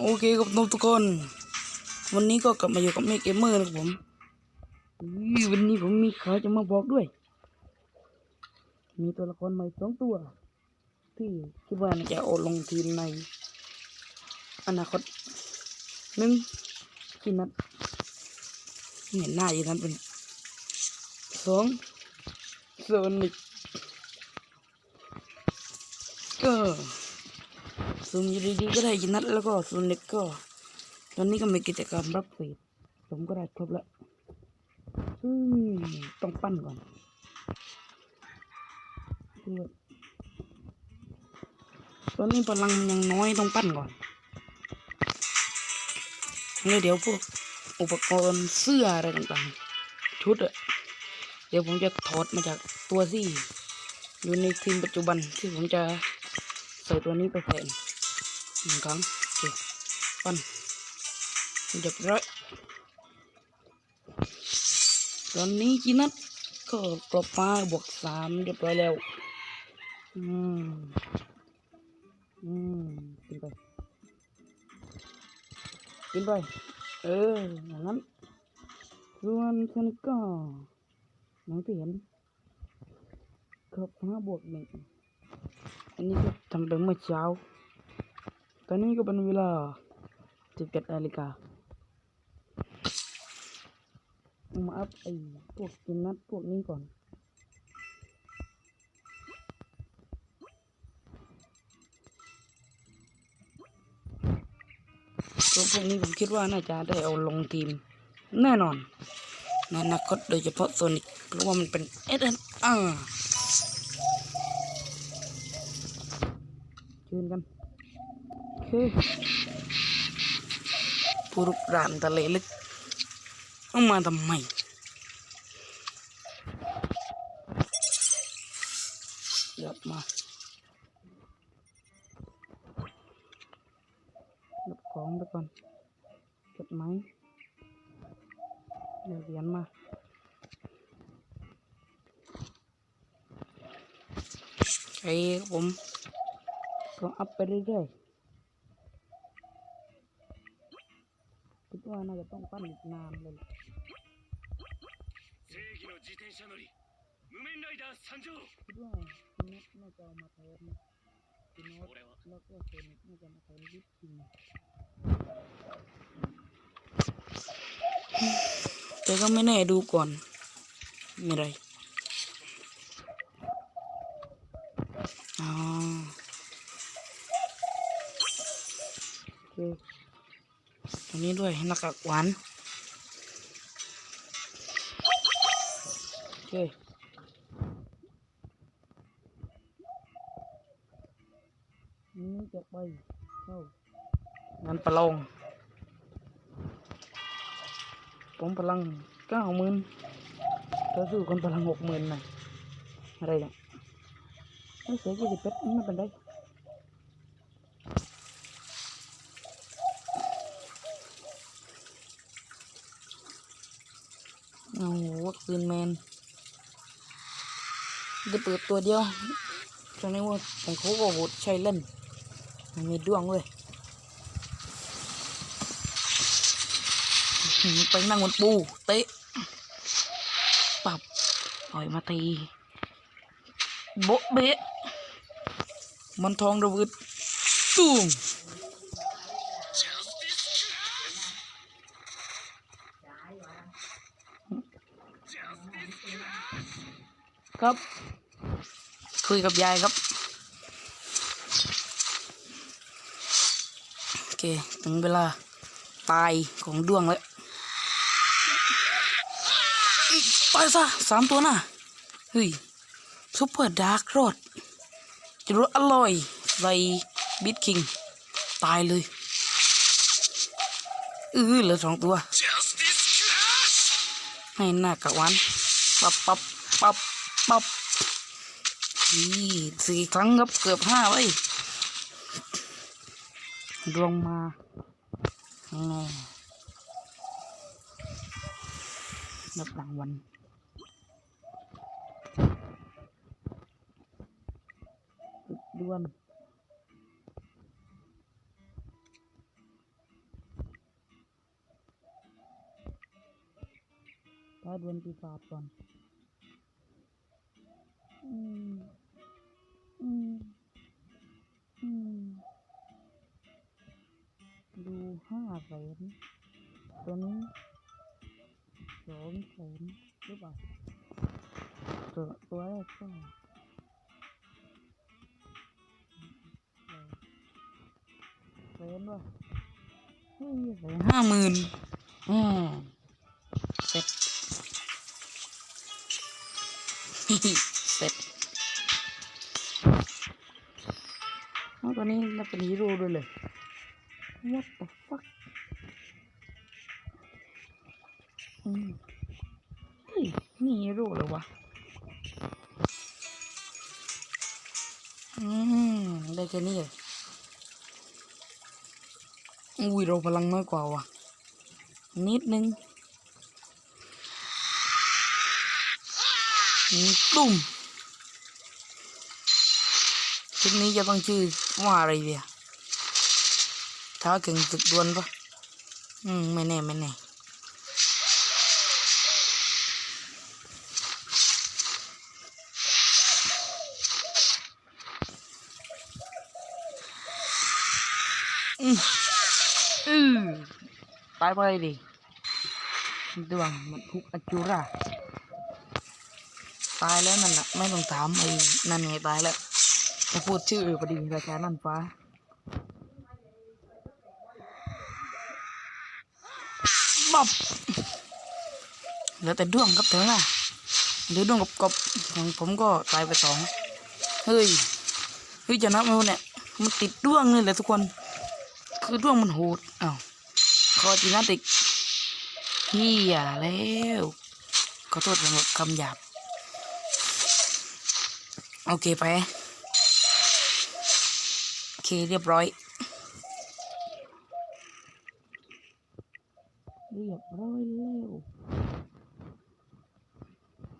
โอเคครับทุกคน วันนี้ก็กลับมาอยู่กับเมกเกมเมอร์นะครับผมวันนี้ผมมีข่าวจะมาบอกด้วย มีตัวละครใหม่สองตัว ที่คิดว่าจะโอลงทีมใน อนาคตหนึ่งที่นัดเห็นหน้าอยู่นั้นเป็นสองโซนิกก็ ซูมอยู่ดีๆก็ได้ยินนัดแล้วก็โซนิกก็ ตอนนี้ก็มีกิจกรรมรับเฟสผมก็ได้ครบแล้วอืมต้องปั้นก่อนตอนนี้พลังยังน้อยต้องปั้นก่อนแล้วเดี๋ยวพวกอุปกรณ์เสื้ออะไรต่างๆ ชุดอะเดี๋ยวผมจะถอดมาจากตัวที่ อยู่ในทีมปัจจุบันที่ผมจะใส่ตัวนี้ไปแทน หนึ่งครั้งโอเคปั้นเรียบร้อยตอนนี้จีนัทก็กรอบฟ้าบวกสามเรียบร้อยแล้ว อืม อืมกินไปกินไป เอออย่างนั้นส่วนคนก็น้องเห็นกรอบฟ้าบวกหนึ่งอันนี้ก็ทำไปเมื่อเช้า ตอนนี้ก็เป็นเวลาสิบเจ็ดนาฬิกาเอามาอัพไอ้พวกกินนัดพวกนี้ก่อนตัวพวกนี้ผมคิดว่าน่าจะได้เอาลงทีม แน่นอนในอนาคตโดยเฉพาะโซนิกเพราะว่ามันเป็น s อ r เชิญกัน โอผู้รุกรานทะเลลึกเอามาทำไมเดี๋ยวมาเก็บของไปก่อนเก็บไหมเดี๋ยวเหรียญมาไอ้ผมก็อัพไปเรื่อยๆ คิด ว่าน่าจะต้องปั้นนานเลยแต่ก็ไม่แน่ดูก่อนมีไรอ๋อ โอเคอันนี้ด้วยหน้ากากหวานโอเคนี่จะไปเข้างานประลองผมพลังเก้าหมื่นก็สู้คนพลังหกหมื่นนะอะไรเนี่ยไม่เสียยี่สิบเป็ดไม่เป็นไร เอาวัคซีนแมนได้เปิดตัวเดียวตอนนี้ว่าของเขาก็โหดใช้เล่นมันมีดวงเว้ยไปนั่งบนปูเตะปับปล่อยมาตีโบ๊ะเบะมันทองระเบิดตุ้ม ครับ คุยกับยายครับ โอเค ถึงเวลา ตายของดวงแล้วอิ๊ะตายซะสามตัวน่ะเฮ้ยซุปเปอร์ดาร์กรอดจะรู้อร่อยใส่บิทคิง ตายเลยเออเหลือสองตัว Justice Crash ให้หน้ากะหวานปับปับปับ ปับนี่สี่ครั้งครับเกือบห้าไว้วงมานับรางวันด้วนถ้าดวนปีศาจก่อน ห้าแสนตัวนี้สองแสนหรือเปล่าตัวตัวแรกก็แสนว่ะเฮ้ยแสนห้าหมื่นอืมเสร็จเสร็จเอาตัวนี้เราเป็นฮีโร่ด้วยเลย what the fuck อืมเฮ้ยนี่ฮีโรเหรอวะอืมได้แค่นี้เลยอุ้ยเราพลังน้อยกว่าว่ะ นิดนึงนตุ้มคลิปนี้จะต้องชื่อว่าอะไรเดีย ท้าเก่งตึกดวลปะอืม ไม่แน่ ไม่แน่ อือตายไปดิดวงมันทุกอจูราตายแล้วนั่นน่ะไม่ต้องถามไอ้นั่นไงตายแล้วจะพูดชื่อพอดีราชานั่นฟ้า อบเหลือแต่ด้วงกับเธอะนะเหลือด้วงกับกบของผมก็ตายไปสองเฮ้ยเฮ้ยจะนับไหมวะเนี่ยมันติดด้วงเลยแหละทุกคน คือด้วงมันโหดอ้าวคอจีนาติกเฮียแล้วขอโทษสำหรับคำหยาบโอเคไปโอเคเรียบร้อย รียบร้อยแล้ว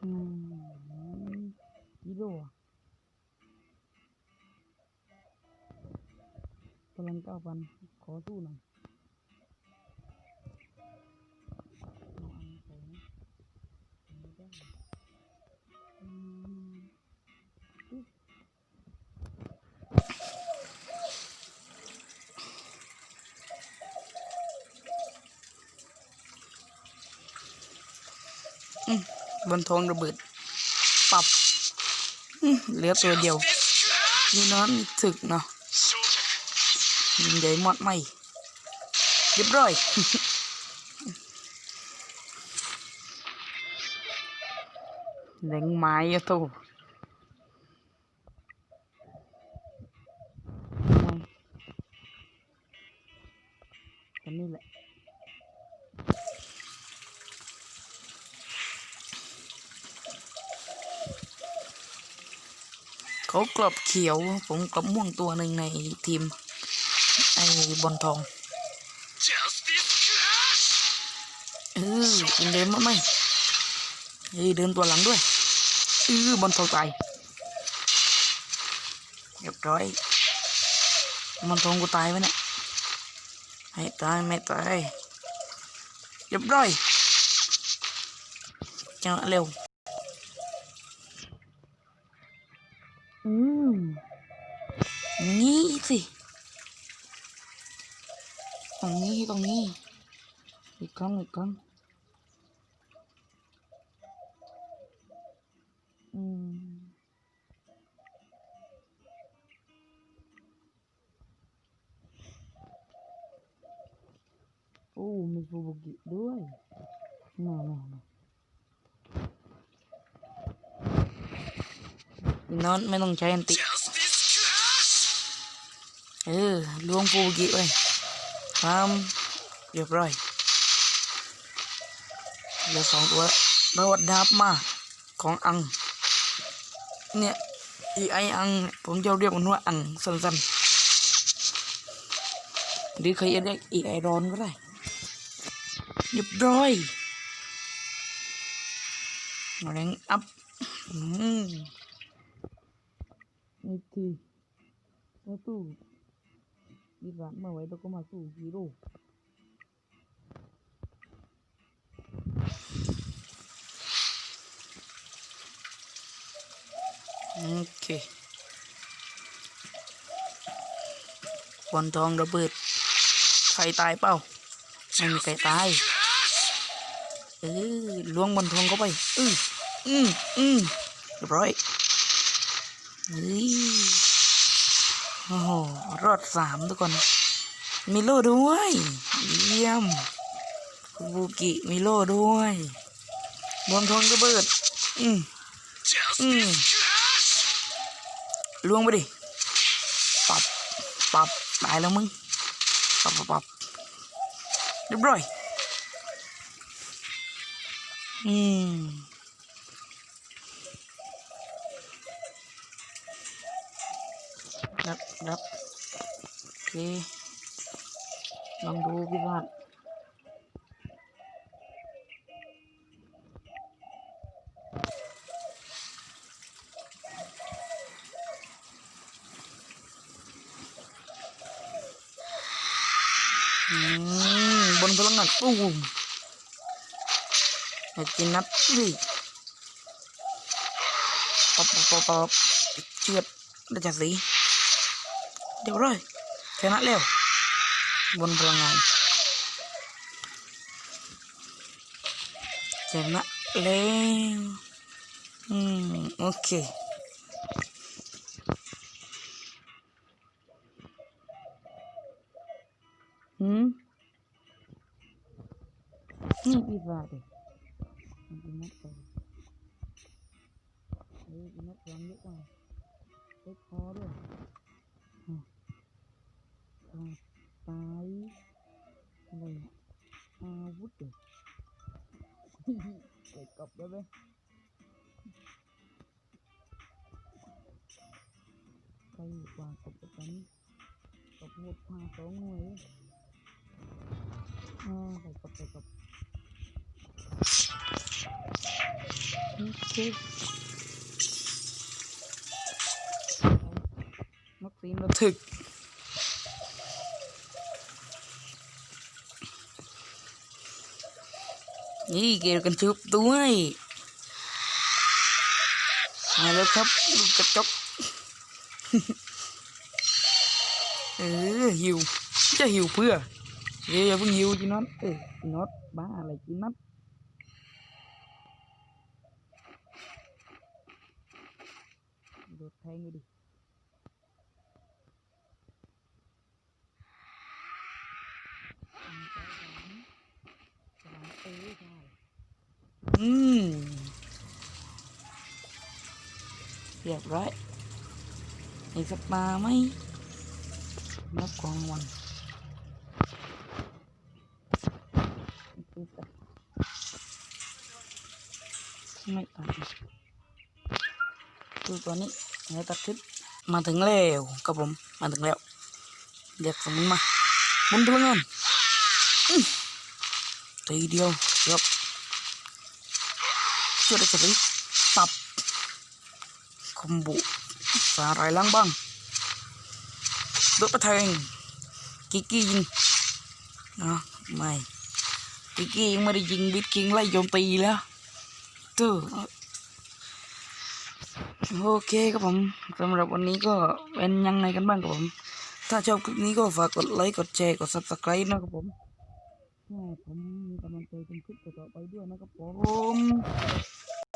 อืมฮีโร่อะพลังเก้าพันขอสู้หน่อยเอาอันสองไม่ได้ บนทองระเบิด ปรับอืมเหลือตัวเดียว นี่น้อนถึกเนาะ焼却ยิงใหญ่หมดไหมเรียบร้อยแหลงไม้อะโตอันนี้แหละ เขากรอบเขียว ผมกับม่วงตัวหนึ่งในทีม ไอ้บอลทองเออกินเดินมาไหมเฮ้ยเดินตัวหลังด้วยเออบอลทองตายเรียบร้อยบอลทองกูตายไปเนี่ยให้ตายไม่ตายเรียบร้อยจังเร็ว อืมนี่สิตรงนี้ตรงนี้อีกครั้งอีกครั้งอืมโอ้ มีฟูบุกิด้วย น้องไม่ต้องใช้อันติ เออลวงปูกี้เอ้ยความเรียบร้อยเหลือสองตัวประวัติดาบมาของอัง เนี่ยอีไออัง ผมจะเรียกมันว่าอังสั้นๆหรือเคยเรียกอีไอร้อนก็ได้เรียบร้อยแรงอัพ อืม นี่ที่มาตู้ดีกว่าเมื่ไว้เราก็มาสู้ฮีโร่โอเคบอลทองระเบิด ใครตายเปล่า ไม่มีใครตาย เออล้วงบอลทองเข้าไป อืออืออือเรียบร้อย เฮ้ยโอ้โหรอดสามทุกคนมีโล่ด้วย เยี่ยมคุบุกิมีโล่ด้วยบอลทองระเบิด อืมอืมล้วงไปดิ ปับ ปับ ตายแล้วมึง ปับปับปับเรียบร้อย อืม รับรับโอเคลองดูพี่บ้านอืมบ นพลังงานตู้มอยากกินนัดสิป๊อปป๊อ เก็บกลับได้ไหมใครวางกบกับกันกบหมดพาสองหน่วย อ่าไปกับไปกับโอเคนักซีนระทึกนี่เกลกันชุบด้วยมาแล้วครับลูกกระจกเออหิวจะหิวเพื่อเดี๋ยวอย่าเพิ่งหิวจีน็อตเอ้ยจีน็อตบ้าอะไรจีน็อตโดดแทงเลยดิอื อืมเรียบร้อยมีสักปลาไหมนับกองวันไม่ตัดดูตัวนี้เดี๋ยวตัดคลิปมาถึงแล้วครับผม มาถึงแล้ว เรียกสมุนมาบุญพลังงานอื้อทีเดียวครับ ช่วยได้จะไปปับคอมบุสาหร่ายล้างบ้างดดประแทงกิกกี้ยิงอะไม่กิกกี้ยังไม่ได้ยิงบิดคิงไล่โจมตีแล้วตู้โอเคครับผมสำหรับวันนี้ก็เป็นยังไงกันบ้างครับผม ถ้าชอบคลิปนี้ก็ฝากกดไลค์ กดแชร์ กด subscribe นะครับผม ให้ผมมีกำลังใจเป็นคลิปต่อๆไปด้วยนะครับผม